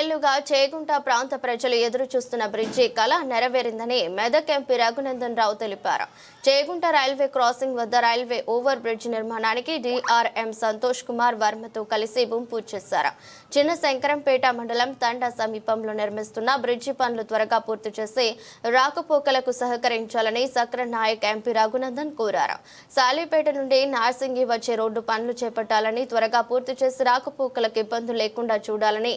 ఏళ్ళుగా చేగుంట ప్రాంత ప్రజలు ఎదురు చూస్తున్న బ్రిడ్జి కళ నెరవేరిందని మెదక్ ఎంపీ రఘునందన్ రావు తెలిపారు. జయగుంట రైల్వే క్రాసింగ్ వద్ద రైల్వే ఓవర్ బ్రిడ్జ్ నిర్మాణానికి డిఆర్ఎం సంతోష్ కుమార్ వర్మతో కలిసి భూమి పూజ చేశారు. చిన్న శంకరంపేట మండలం తండా సమీపంలో నిర్మిస్తున్న బ్రిడ్జి పనులు త్వరగా పూర్తి చేసి రాకపోకలకు సహకరించాలని సక్ర నాయక్ ఎంపీ రఘునందన్ కోరారు. సాలిపేట నుండి నార్సింగి వచ్చే రోడ్డు పనులు చేపట్టాలని త్వరగా పూర్తి చేసి రాకపోకలకు ఇబ్బందులు లేకుండా చూడాలని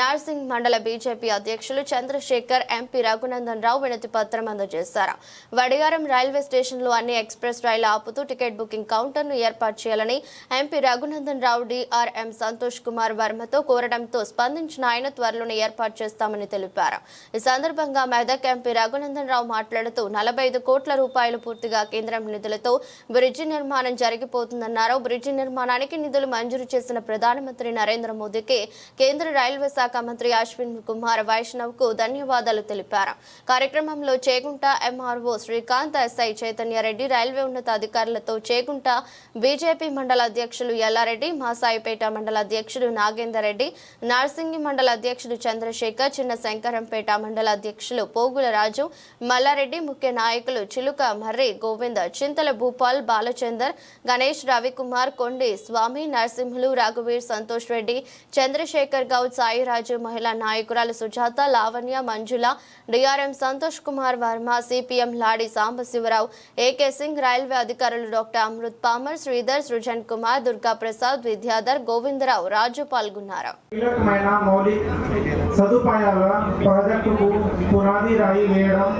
నార్సింగ్ మండల బీజేపీ అధ్యక్షులు చంద్రశేఖర్ ఎంపీ రఘునందన్ రావు వినతి పత్రం అందజేశారు. వడిగారం రైల్వే స్టేషన్ స్టేషన్లు అన్ని ఎక్స్ప్రెస్ రైలు ఆపుతూ టికెట్ బుకింగ్ కౌంటర్ను ఏర్పాటు చేయాలని ఎంపీ రఘునందన్ రావు డిఆర్ఎం సంతోష్ కుమార్ వర్మతో కోరడంతో స్పందించిన ఆయన త్వరలోనే ఏర్పాటు చేస్తామని తెలిపారు. ఈ సందర్భంగా మెదక్ ఎంపీ రఘునందన్ రావు మాట్లాడుతూ నలభై ఐదు కోట్ల రూపాయలు పూర్తిగా కేంద్రం నిధులతో బ్రిడ్జి నిర్మాణం జరిగిపోతుందన్నారు. బ్రిడ్జి నిర్మాణానికి నిధులు మంజూరు చేసిన ప్రధానమంత్రి నరేంద్ర మోదీకి కేంద్ర రైల్వే శాఖ మంత్రి అశ్విన్ కుమార్ వైష్ణవ్కు ధన్యవాదాలు తెలిపారు. కార్యక్రమంలో Chegunta MRO Srikanth SI Chaitanya Reddy railway ఉన్నతాధికారులతో చేగుంట బీజేపీ మండల అధ్యక్షులు ఎల్లారెడ్డి మాసాయిపేట మండల అధ్యక్షుడు నాగేందర్ రెడ్డి నార్సింగి మండల అధ్యక్షుడు చంద్రశేఖర్ చిన్న శంకరంపేట మండల అధ్యక్షులు పోగుల రాజు మల్లారెడ్డి ముఖ్య నాయకులు చిలుక మర్రి గోవింద చింతల భూపాల్ బాలచందర్ గణేష్ రవికుమార్ కొండి స్వామి నరసింహులు రఘువీర్ సంతోష్ రెడ్డి చంద్రశేఖర్ గౌడ్ సాయిరాజు మహిళా నాయకురాలు Sujatha Lavanya Manjula DRM Santosh Kumar Varma CPM Ladi Sambasivarao AK Singh railway అధికారులు డాక్టర్ అమృత్ పామర్ శ్రీధర్ సృజన్ కుమార్ దుర్గా ప్రసాద్ విద్యాధర్ గోవిందరావు రాజు పాల్గొన్నారు కీలకమైన మౌలిక సదుపాయాల ప్రాజెక్టుకు పునాది రాయి వేయడం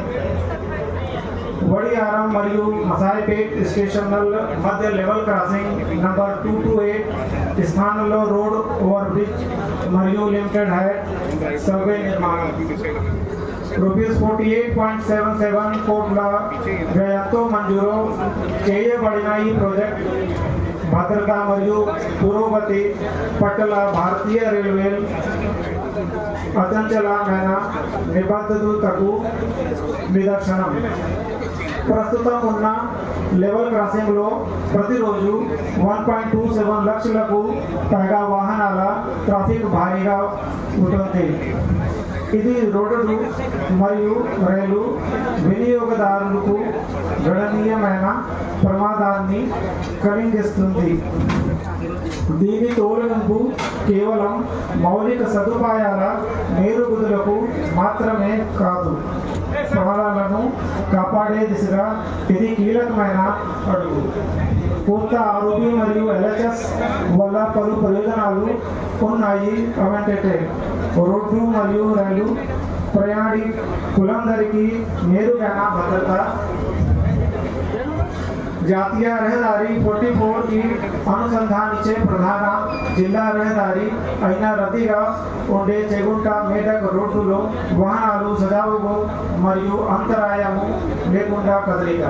వడియారం మరియు మసాయిపేట్ స్టేషన్ల మధ్య level crossing number two two eight స్థానంలో రోడ్ ఓవర్ బ్రిడ్జ్ మరియు లిమిటెడ్ హైట్ సర్వే నిర్మాణం rupees forty eight point seven seven కోట్ల వ్యయంతో మంజూరు చేయబడిన ఈ ప్రాజెక్ట్ భద్రత మరియు పురోగతి పట్ల భారతీయ రైల్వే అచంచలమైన నిబద్ధతకు నిదర్శనం ప్రస్తుతం ఉన్న లెవెల్ క్రాసింగ్లో ప్రతిరోజు వన్ పాయింట్ టూ సెవెన్ లక్షలకు పైగా వాహనాల ట్రాఫిక్ భారీగా ఉంటుంది. ఇది రోడ్డు మరియు రైలు వినియోగదారులకు గణనీయమైన ప్రమాదాన్ని కలిగిస్తుంది. దీని తోలగింపు కేవలం మౌలిక సదుపాయాల మేరుగుదలకు మాత్రమే కాదు. ప్రాణాలను కాపాడే దిశగా ఇది కీలకమైన అడుగు. పూర్త ఆరోగ్యం మరియు ఎల్హెచ్ఎస్ వల్ల పలు ప్రయోజనాలు ఉన్నాయి. అవంటే రోడ్లు మరియు రైలు ప్రయాణికులందరికీ నేరుగా భద్రత జాతీయ రహదారి ఫోర్టీ ఫోర్కి అనుసంధానించే ప్రధాన జిల్లా రహదారి అయిన రద్దీగా ఉండే చెగుంట మేడక్ రోడ్డులో వాహనాలు సజావుగా మరియు అంతరాయము లేకుండా కదలిక.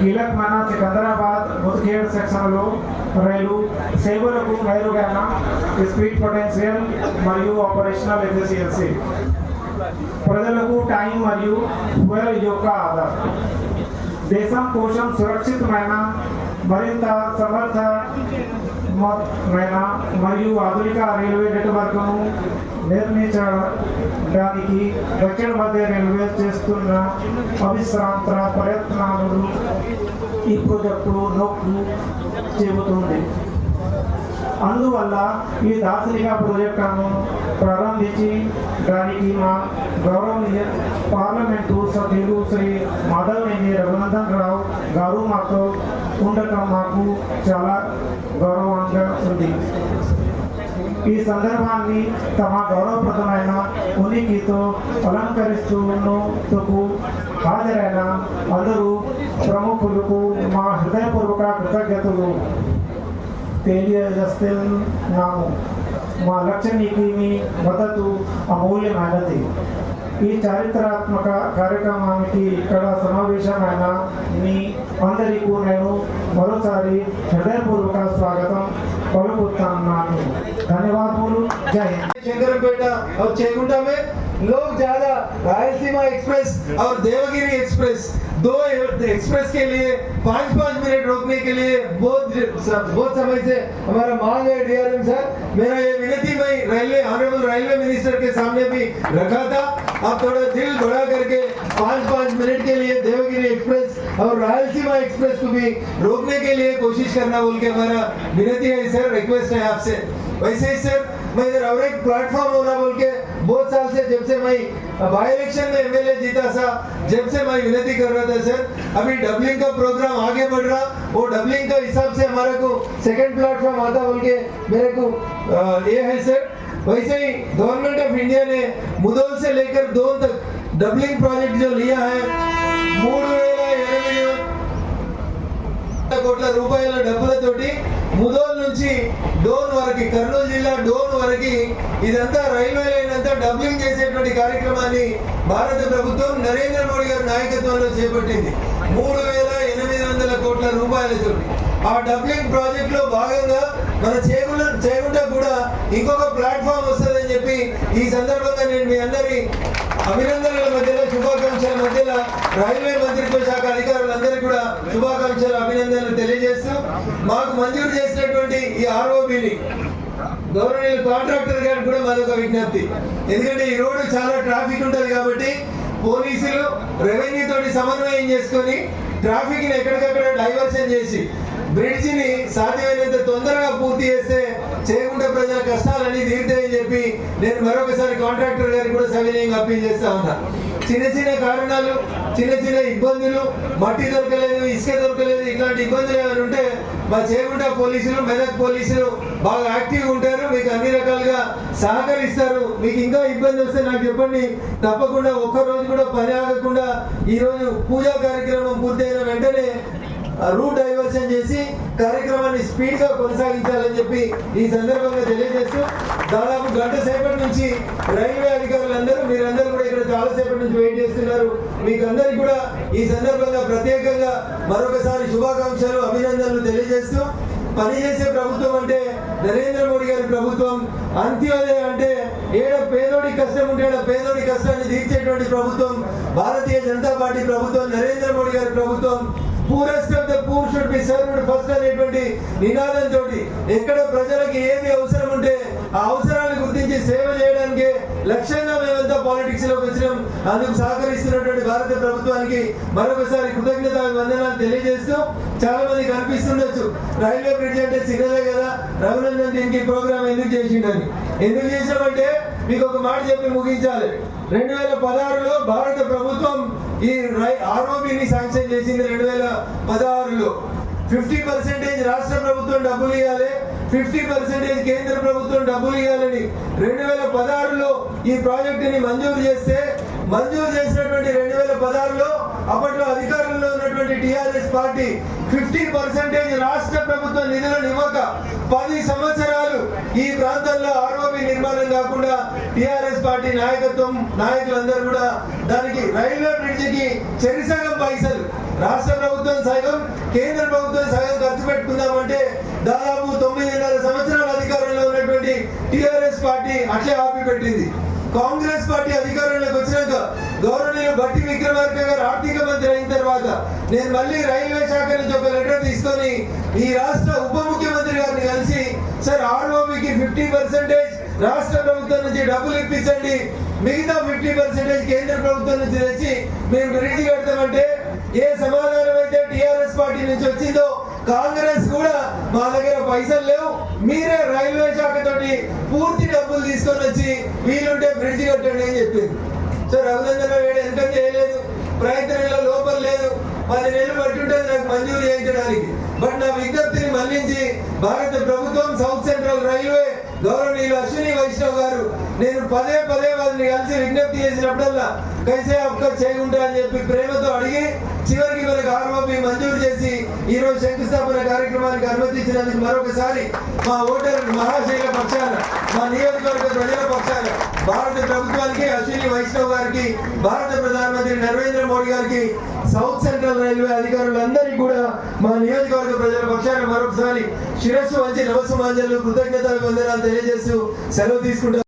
కీలకమైన సికందరాబాద్ ముద్గేడ్ సెక్షన్లో రైలు సేవలకు మెరుగైన స్పీడ్ పొటెన్షియల్ మరియు ఆపరేషనల్ ఎఫిషియన్సీ. ప్రజలకు టైం మరియు ఫ్యూయల్ యొక్క ఆదా దేశం కోసం సురక్షితమైన మరింత సమర్థమైన మరియు ఆధునిక రైల్వే నెట్వర్క్ను నిర్మించడానికి దక్షిణ మధ్య రైల్వే చేస్తున్న అవిశ్రాంత ప్రయత్నాలు ఈ ప్రాజెక్టు నొక్కు చెబుతుంది. అందువల్ల ఈ దార్శనిక ప్రాజెక్టును ప్రారంభించి దానికి మా గౌరవనీయ పార్లమెంటు సభ్యులు శ్రీ మాధవనేని రఘునందన్ రావు గారు మాతో ఉండటం మాకు చాలా గౌరవంగా ఉంది. ఈ సందర్భాన్ని తమ గౌరవప్రదమైన ఉనికితో అలంకరిస్తున్నందుకు హాజరైన అందరూ ప్రముఖులకు మా హృదయపూర్వక కృతజ్ఞతలు. తెలియజేస్తున్నాము మా లక్ష్యానికి మీ మద్దతు అమూల్యమైనది ఈ చారిత్రాత్మక కార్యక్రమానికి ఇక్కడ సమావేశమైన మీ అందరికీ నేను మరోసారి హృదయపూర్వక స్వాగతం పలుకుతున్నాను. ధన్యవాదములు. జై చంద్రపేట చేకుంటామే लोग ज़्यादा रायलसीमा एक्सप्रेस और देवगिरी एक्सप्रेस, दो एक्सप्रेस के लिए पाँच पाँच मिनट रोकने के लिए बहुत बहुत समय से हमारा मांग है, डीआरएम सर। मेरा ये विनती, मैं रेलवे ऑनरेबल रेलवे मिनिस्टर के सामने भी रखा था। आप थोड़ा दिल बड़ा करके पाँच पाँच मिनट के लिए देवगिरी एक्सप्रेस और रायलसीमा एक्सप्रेस को भी रोकने के लिए कोशिश करना बोल के हमारा विनती है, सर। रिक्वेस्ट है आपसे। वैसे ही, सर मैं इधर और एक प्लेटफॉर्म होना बोल के बहुत साल से जब से मैं बाई इलेक्शन में एमएलए जीता था, जब से मैं विनती कर रहा था, सर, अभी डबलिंग का प्रोग्राम आगे बढ़ रहा, वो डबलिंग का हिसाब से हमारे को सेकंड प्लेटफॉर्म आता बोल के मेरे को ये है, सर। वैसे ही गवर्नमेंट ऑफ़ इंडिया ने मुदोल से लेकर दोन तक डबलिंग प्रोजेक्ट जो लिया है మూడు వేల కోట్ల రూపాయల డబ్బులతోటి ముదోల్ నుంచి డోన్ వరకు కర్నూలు జిల్లా డోన్ వరకు ఇదంతా రైల్వే లైన్ అంతా డబ్లింగ్ చేసేటువంటి కార్యక్రమాన్ని భారత ప్రభుత్వం నరేంద్ర మోడీ గారి నాయకత్వంలో చేపట్టింది. మూడు వేల ఎనిమిది వందల కోట్ల రూపాయలతో. ఆ డబ్లింగ్ ప్రాజెక్ట్లో భాగంగా మన చేగుల చేగుంట కూడా ఇంకొక ప్లాట్ఫామ్ వస్తుందని చెప్పి ఈ సందర్భంగా నేను మీ అందరి అభినందనల మధ్యలో శుభాకాంక్షల మధ్యలో రైల్వే మంత్రిత్వ శాఖ అధికారులందరికీ కూడా శుభాకాంక్షలు అభినందనలు తెలియజేస్తూ మాకు మంజూరు చేసినటువంటి ఈ ఆర్ఓబిని గవర్నమెంట్ కాంట్రాక్టర్ గారికి కూడా మరొక విజ్ఞప్తి. ఎందుకంటే ఈ రోడ్డు చాలా ట్రాఫిక్ ఉంటుంది కాబట్టి పోలీసులు రెవెన్యూ తోటి సమన్వయం చేసుకొని ట్రాఫిక్ని ఎక్కడికక్కడ డైవర్షన్ చేసి బ్రిడ్జిని సాధ్యమైనంత తొందరగా పూర్తి చేస్తే చేయకుండా ప్రజల కష్టాలన్నీ తీరుతాయని చెప్పి నేను మరొకసారి కాంట్రాక్టర్ గారికి కూడా సవినయంగా అప్పీల్ చేస్తా ఉన్నాను చిన్న చిన్న కారణాలు చిన్న చిన్న ఇబ్బందులు మట్టి దొరకలేదు ఇసుక దొరకలేదు ఇట్లాంటి ఇబ్బందులు ఏమైనా ఉంటే మా చేగుంట పోలీసులు మెదక్ పోలీసులు బాగా యాక్టివ్గా ఉంటారు. మీకు అన్ని రకాలుగా సహకరిస్తారు. మీకు ఇంకా ఇబ్బంది వస్తే నాకు చెప్పండి. తప్పకుండా ఒక్కరోజు కూడా పని ఆగకుండా ఈరోజు పూజా కార్యక్రమం పూర్తయిన వెంటనే రూట్ డైవర్షన్ చేసి కార్యక్రమాన్ని స్పీడ్గా కొనసాగించాలని చెప్పి ఈ సందర్భంగా తెలియజేస్తూ దాదాపు గంట సేపటి నుంచి రైల్వే అధికారులందరూ మీరందరూ కూడా ఇక్కడ చాలా సేపటి నుంచి వెయిట్ చేస్తున్నారు. మీకు అందరికి కూడా ఈ సందర్భంగా ప్రత్యేకంగా మరొకసారి శుభాకాంక్షలు అభినందనలు తెలియజేస్తూ పనిచేసే ప్రభుత్వం అంటే నరేంద్ర మోడీ గారి ప్రభుత్వం. అంత్యోదయ అంటే ఏడ పేదోడి కష్టం ఉంటే ఏడ పేదోడి కష్టాన్ని తీర్చేటువంటి ప్రభుత్వం. భారతీయ జనతా పార్టీ ప్రభుత్వం నరేంద్ర మోడీ గారి ప్రభుత్వం. Poorest of the poor should be served first అనేటువంటి నినాదంతో ఎక్కడ ప్రజలకు ఏది అవసరం ఉంటే ఆ అవసరాన్ని గుర్తించి సేవ చేయడానికి లక్ష్యంగా మేమంతా పాలిటిక్స్లోకి వచ్చినాం. అందుకు సహకరిస్తున్నటువంటి భారత ప్రభుత్వానికి మరొకసారి కృతజ్ఞత వందనాలు తెలియజేస్తూ చాలా మంది కనిపిస్తుండొచ్చు రైల్వే బ్రిడ్జ్ అంటే చిన్నదే కదా. రఘునందన్ దీనికి ప్రోగ్రామ్ ఎందుకు చేసిండని. ఎందుకు చేసినామంటే మీకు ఒక మాట చెప్పి ముగించాలి. రెండు వేల పదహారులో భారత ప్రభుత్వం ఈ ఆర్ఓబిని శాంక్షన్ చేసింది రెండు వేల పదహారులో ఫిఫ్టీ పర్సెంటేజ్ రాష్ట్ర ప్రభుత్వం డబ్బులు ఇవ్వాలి ఫిఫ్టీ పర్సెంటేజ్ కేంద్ర ప్రభుత్వం డబ్బులు ఇవ్వాలని రెండు వేల పదహారులో ఈ ప్రాజెక్టుని మంజూరు చేస్తే మంజూరు చేసినటువంటి రెండు వేల పదహారులో అప్పట్లో అధికారంలో ఉన్నటువంటి టిఆర్ఎస్ పార్టీ ఫిఫ్టీ పర్సెంటేజ్ రాష్ట్ర ప్రభుత్వ నిధులను ఇవ్వక పది సంవత్సరాలు ఈ ప్రాంతంలో ఆర్ఓబి తీర్మానం కాకుండా టిఆర్ఎస్ పార్టీ నాయకత్వం నాయకులందరూ కూడా దానికి రైల్వే బ్రిడ్జికి చెరిసగం పైసలు. రాష్ట్ర ప్రభుత్వం సగం కేంద్ర ప్రభుత్వం సగం ఖర్చు పెట్టుకుందామంటే దాదాపు తొమ్మిదిన్నర సంవత్సరాల అధికారంలో ఉన్నటువంటి టిఆర్ఎస్ పార్టీ అట్లే ఆపి పెట్టింది. కాంగ్రెస్ పార్టీ అధికారంలోకి వచ్చినాక గౌరవనీయులు భట్టి విక్రమార్క గారు ఆర్థిక మంత్రి అయిన తర్వాత నేను మళ్ళీ రైల్వే శాఖ నుంచి ఒక లెటర్ తీసుకొని ఈ రాష్ట్ర ఉప ముఖ్యమంత్రి గారిని కలిసి సార్ ఆర్ఓబికి ఫిఫ్టీ పర్సెంటేజ్ రాష్ట్ర ప్రభుత్వం నుంచి డబ్బులు ఇప్పించండి. మిగతా ఫిఫ్టీ పర్సెంటేజ్ కేంద్ర ప్రభుత్వం నుంచి తెచ్చి మేము బ్రిడ్జ్ కడతామంటే ఏ సమాధానం అయితే టిఆర్ఎస్ పార్టీ నుంచి వచ్చిందో కాంగ్రెస్ కూడా మా దగ్గర పైసలు లేవు. మీరే రైల్వే శాఖ తోటి పూర్తి డబ్బులు తీసుకొని వచ్చి వీలుంటే బ్రిడ్జ్ కట్టండి అని చెప్పింది. సో రఘునందన్ వేడు ఎంత చేయలేదు? ప్రయత్నంలో లోపం లేదు. పది నెలలు పట్టి ఉంటే నాకు మంజూరు చేయించడానికి. బట్ నా విజ్ఞప్తిని మళ్ళించి భారత ప్రభుత్వం సౌత్ సెంట్రల్ రైల్వే గవర్నమెంట్ గౌరవనీయులు అశ్విని వైష్ణవ్ గారు నేను పదే పదే వారిని కలిసి విజ్ఞప్తి చేసినప్పుడల్లా కైసే ఒక్క చేయకుంటా అని చెప్పి ప్రేమతో అడిగి చివరికి మనకు ఆర్ఓపి మంజూరు చేసి ఈ రోజు శంకుస్థాపన కార్యక్రమానికి అనుమతించినందుకు మరొకసారి మా ఓటర్ మహాశైల పక్షాన మా నియోజకవర్గ ప్రజల పక్షాన భారత ప్రభుత్వానికి అశ్విని వైష్ణవ్ గారికి భారత ప్రధానమంత్రి నరేంద్ర మోడీ గారికి సౌత్ సెంట్రల్ రైల్వే అధికారులందరికీ కూడా మా నియోజకవర్గ ప్రజల పక్షాన మరొకసారి శిరస్సు వంచి నమస్సు మాంజలు కృతజ్ఞతలు పొందేలా తెలియజేస్తూ సెలవు తీసుకుంటారు